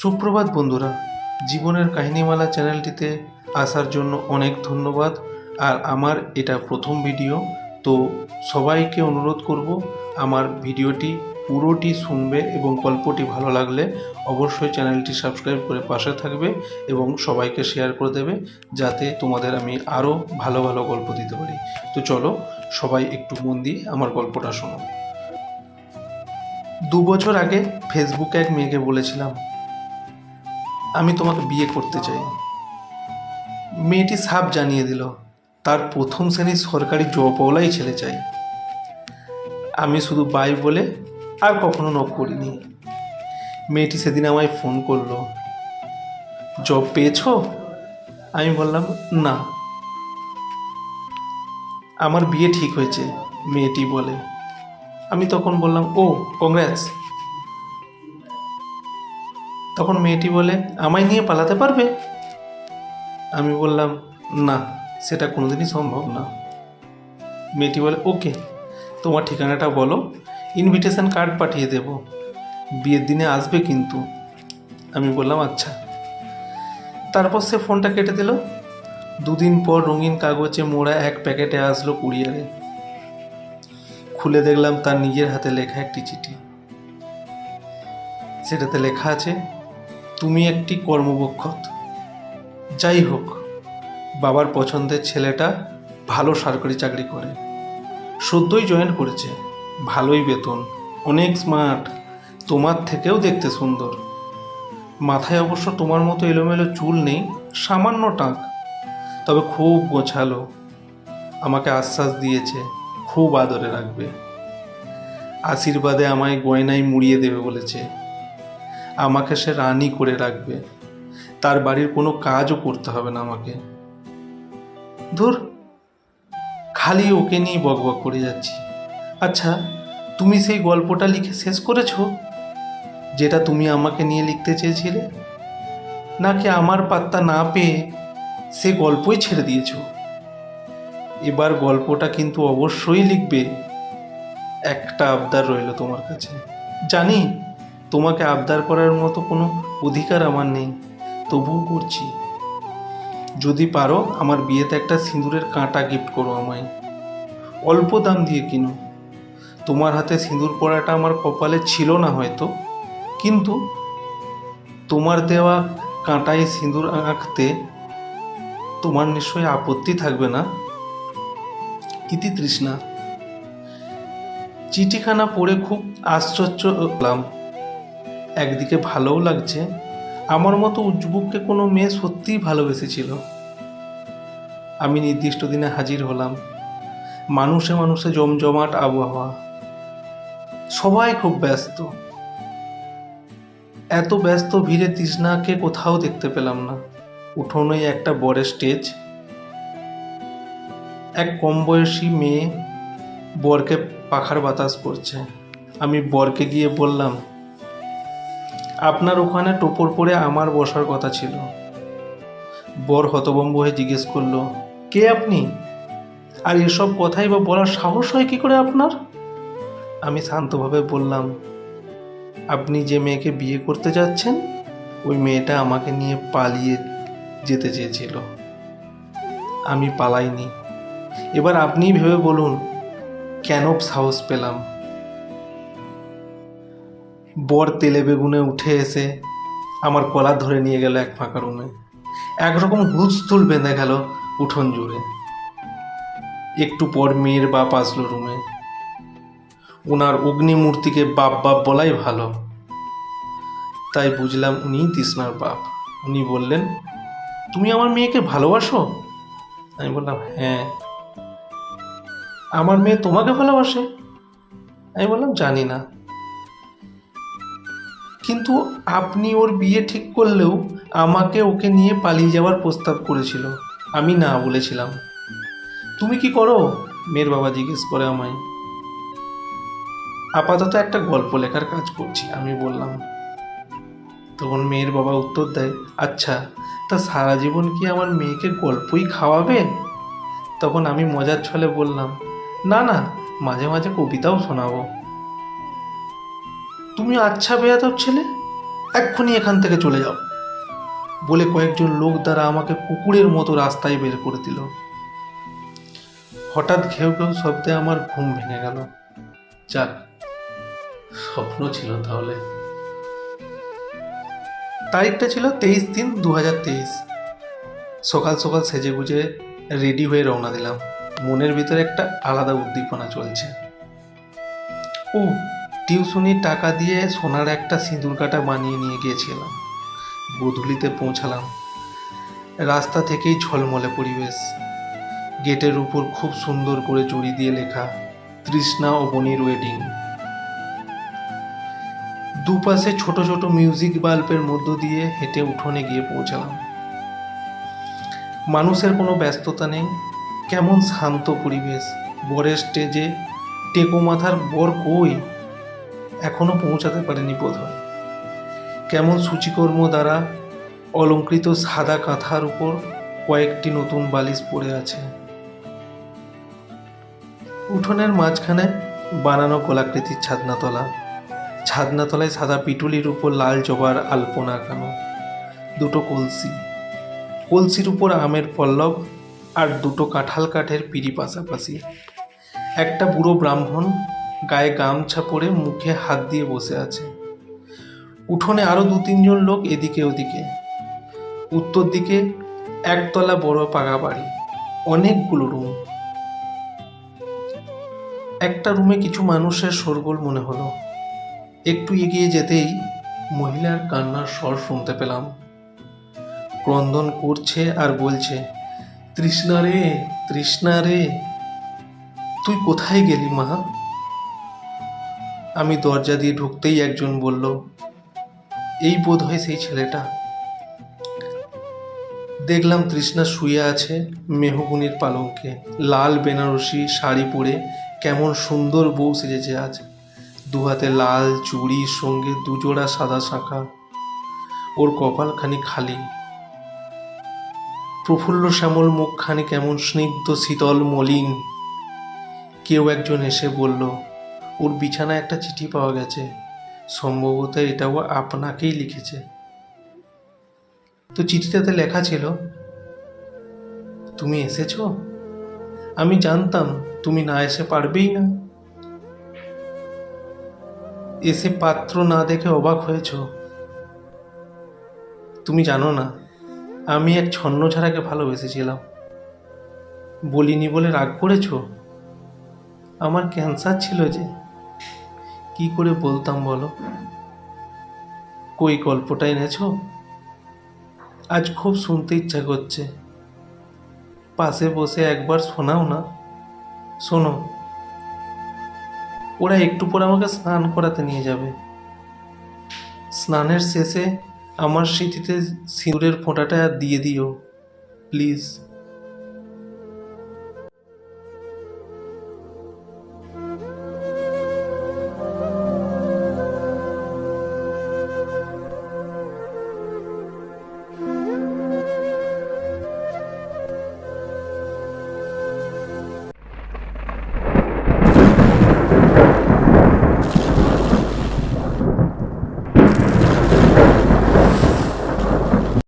সুপ্রভাত বন্ধুরা, জীবনের কাহিনীমালা চ্যানেলটিতে আসার জন্য অনেক ধন্যবাদ। আর আমার এটা প্রথম ভিডিও, তো সবাইকে অনুরোধ করব আমার ভিডিওটি পুরোটি শুনবে এবং গল্পটি ভালো লাগলে অবশ্যই চ্যানেলটি সাবস্ক্রাইব করে পাশে থাকবে এবং সবাইকে শেয়ার করে দেবে যাতে তোমাদের আমি আরও ভালো ভালো গল্প দিতে পারি। তো চলো, সবাই একটু মন দিয়ে আমার গল্পটা শোনো। দু বছর আগে ফেসবুকে এক মেয়েকে বলেছিলাম আমি তোমাকে বিয়ে করতে চাই। মেয়েটি সাপ জানিয়ে দিল, তার প্রথম শ্রেণির সরকারি জবওয়ালাই ছেলে চাই। আমি শুধু বাই বলে আর কখনো নক করিনি। মেয়েটি সেদিন আমায় ফোন করল জব পেয়েছ? আমি বললাম, না। আমার বিয়ে ঠিক হয়েছে, মেয়েটি বলে। আমি তখন বললাম, ও কংগ্রেস তখন মেয়েটি বলে, আমায় নিয়ে পালাতে পারবে? আমি বললাম, না, সেটা কোনোদিনই সম্ভব না। মেয়েটি বলে, ওকে, তোমার ঠিকানাটা বলো ইনভিটেশন কার্ড পাঠিয়ে দেব। বিয়ের দিনে আসবে কিন্তু। আমি বললাম আচ্ছা। তারপর সে ফোনটা কেটে দিল। দুদিন পর রঙিন কাগজে মোড়া এক প্যাকেটে আসলো কুরিয়ারে। খুলে দেখলাম তার নিজের হাতে লেখা একটি চিঠি। সেটাতে লেখা আছে তুমি একটি কর্মবক্ষত। যাই হোক, বাবার পছন্দের ছেলেটা ভালো সরকারি চাকরি করে। সদ্যই জয়েন করেছে। ভালোই বেতন, অনেক স্মার্ট তোমার থেকেও দেখতে সুন্দর। মাথায় অবশ্য তোমার মতো এলোমেলো চুল নেই, সামান্য টাক। তবে খুব গোছালো। আমাকে আশ্বাস দিয়েছে, খুব আদরে রাখবে। আশীর্বাদে আমায় গয়নায় মুড়িয়ে দেবে বলেছে। আমাকে সে রানী করে রাখবে। তার বাড়ির কোনো কাজও করতে হবে না আমাকে। ধর, খালি ওকে নিয়ে বকবক করে যাচ্ছি। আচ্ছা তুমি সেই গল্পটা লিখে শেষ করেছ? যেটা তুমি আমাকে নিয়ে লিখতে চেয়েছিলে? নাকি আমার পাত্তা না পেয়ে সে গল্পই ছেড়ে দিয়েছ? এবার গল্পটা কিন্তু অবশ্যই লিখবে। একটা আবদার রইল তোমার কাছে। জানি তোমাকে আবদার করার মতো কোনো অধিকার আমার নেই, তবুও করছি। যদি পারো, আমার বিয়েতে একটা সিঁদুরের কাঁটা গিফট করো আমায়। অল্প দাম দিয়ে কিনো। তোমার হাতে সিঁদুর পরাটা আমার কপালে ছিল না হয়তো, কিন্তু তোমার দেওয়া কাঁটায় সিঁদুর আঁকতে তোমার নিশ্চয়ই আপত্তি থাকবে না? ইতি তৃষ্ণা। চিঠিখানা পড়ে খুব আশ্চর্য হলাম। একদিকে ভালোও লাগছে, আমার মতো উজবুককে কোনো মেয়ে সত্যিই ভালোবেসেছিল। আমি নির্দিষ্ট দিনে হাজির হলাম, মানুষে মানুষে জমজমাট আবহাওয়া। সবাই খুব ব্যস্ত। এত ব্যস্ত ভিড়ে তৃষ্ণাকে কোথাও দেখতে পেলাম না। উঠোনেই একটা বড় স্টেজ। এক কম বয়সী মেয়ে বরকে পাখার বাতাস করছে। আমি বরকে গিয়ে বললাম আপনার ওখানে টোপর পরে আমার বসার কথা ছিল। বর হতবম্ব হয়ে জিজ্ঞেস করল, কে আপনি? আর এসব কথাই বা বলার সাহস হয় কি করে আপনার? আমি শান্তভাবে বললাম, আপনি যে মেয়েকে বিয়ে করতে যাচ্ছেন, ওই মেয়েটা আমাকে নিয়ে পালিয়ে যেতে চেয়েছিল। আমি পালাইনি। এবার আপনিই ভেবে বলুন, কেন সাহস পেলাম? বর তেলে বেগুনে উঠে এসে আমার কলার ধরে নিয়ে গেল এক ফাঁকা রুমে। একরকম হুলস্থুল বেঁধে গেল উঠোন জুড়ে। একটু পর মেয়ের বাপ আসলো রুমে। ওনার অগ্নিমূর্তিকে বাপ বাপ বলাই ভালো। তাই বুঝলাম উনি তৃষ্ণার বাপ। উনি বললেন, তুমি আমার মেয়েকে ভালোবাসো? আমি বললাম হ্যাঁ। আমার মেয়ে তোমাকে ভালোবাসে? আমি বললাম, জানি না। কিন্তু আপনি ওর বিয়ে ঠিক করলেও আমাকে ওকে নিয়ে পালিয়ে যাওয়ার প্রস্তাব করেছিল। আমি না বলেছিলাম। তুমি কি করো? মেয়ের বাবা জিজ্ঞেস করে আমায়। আপাতত একটা গল্প লেখার কাজ করছি, আমি বললাম। তখন মেয়ের বাবা উত্তর দেয় আচ্ছা তা সারা জীবন কি আমার মেয়েকে গল্পই খাওয়াবে? তখন আমি মজার ছলে বললাম, না না, মাঝে মাঝে কবিতাও শোনাবো। তুমি আচ্ছা বেয়াদব ছেলে, এক্ষুনি এখান থেকে চলে যাও। বলে কয়েকজন লোক দ্বারা আমাকে কুকুরের মতো রাস্তায় বের করে দিল। হঠাৎ ঘেউ ঘেউ শব্দে আমার ঘুম ভেঙে গেল। যাক, স্বপ্ন ছিল তাহলে। তারিখটা ছিল তেইশ তিন দু হাজার তেইশ। সকাল সকাল সেজে গুজে রেডি হয়ে রওনা দিলাম। মনের ভিতরে একটা আলাদা উদ্দীপনা চলছে। ও টিউশনির টাকা দিয়ে সোনার একটা সিঁদুর কাটা বানিয়ে নিয়ে গিয়েছিলাম। গোধূলিতে পৌঁছালাম। রাস্তা থেকেই ঝলমলে পরিবেশ। গেটের উপর খুব সুন্দর করে জড়ি দিয়ে লেখা, তৃষ্ণা ও বনির ওয়েডিং দুপাশে ছোট ছোট মিউজিক বাল্বের মধ্য দিয়ে হেঁটে উঠোনে গিয়ে পৌঁছালাম। মানুষের কোনো ব্যস্ততা নেই। কেমন শান্ত পরিবেশ। বরের স্টেজে টেকো মাথার বর কই? এখনও পৌঁছাতে পারেনি বোধহয়। কেমন সূচিকর্ম দ্বারা অলঙ্কৃত সাদা কাঁথার উপর কয়েকটি নতুন বালিশ পড়ে আছে। উঠোনের মাঝখানে বানানো গোলাকৃতির ছাদনাতলা। ছাদনাতলায় সাদা পিটুলির উপর লাল জবার আলপনা আঁকানো। দুটো কলসি। কলসির উপর আমের পল্লব আর দুটো কাঁঠাল কাঠের পিড়ি পাশাপাশি। একটা বুড়ো ব্রাহ্মণ গায়ে গামছা পরে মুখে হাত দিয়ে বসে আছে। উঠোনে আরও দু তিনজন লোক এদিকে ওদিকে। উত্তর দিকে একতলা বড় পাকা বাড়ি, অনেকগুলো রুম একটা রুমে কিছু মানুষের শোরগোল মনে হলো। একটু এগিয়ে যেতেই মহিলার কান্নার স্বর শুনতে পেলাম। ক্রন্দন করছে আর বলছে, তৃষ্ণা রে তৃষ্ণা রে, তুই কোথায় গেলি মা? আমি দরজা দিয়ে ঢুকতেই একজন বলল, এই বোধ হয় সেই ছেলেটা? দেখলাম তৃষ্ণা শুয়ে আছে মেহগুনির পালঙ্কে। লাল বেনারসি শাড়ি পরে কেমন সুন্দর বউ সেজেছে আজ। দু হাতে লাল চুড়ির সঙ্গে দুজোড়া সাদা শাঁখা। ওর কপাল কপালখানি খালি। প্রফুল্ল শ্যামল মুখখানি কেমন স্নিগ্ধ, শীতল, মলিন। কেউ একজন এসে বলল ওর বিছানায় একটা চিঠি পাওয়া গেছে। সম্ভবত এটা ও আপনাকেই লিখেছে। তো চিঠিটাতে লেখা ছিল, তুমি এসেছ? আমি জানতাম তুমি না এসে পারবেই না। এসে পাত্র না দেখে অবাক হয়েছ। তুমি জানো না, আমি এক ছন্ন ছাড়াকে ভালোবেসেছিলাম। বলিনি বলে রাগ করেছ? আমার ক্যান্সার ছিল যে। কি করে বলতাম বলো? কই গল্পটা এনেছো আজ খুব শুনতে ইচ্ছা করছে। পাশে বসে একবার শোনাও না। শোনো। ওরা একটু পর আমাকে স্নান করাতে নিয়ে যাবে। স্নানের শেষে আমার স্মৃতিতে সিঁদুরের ফোঁটাটা দিয়ে দিও, প্লিজ।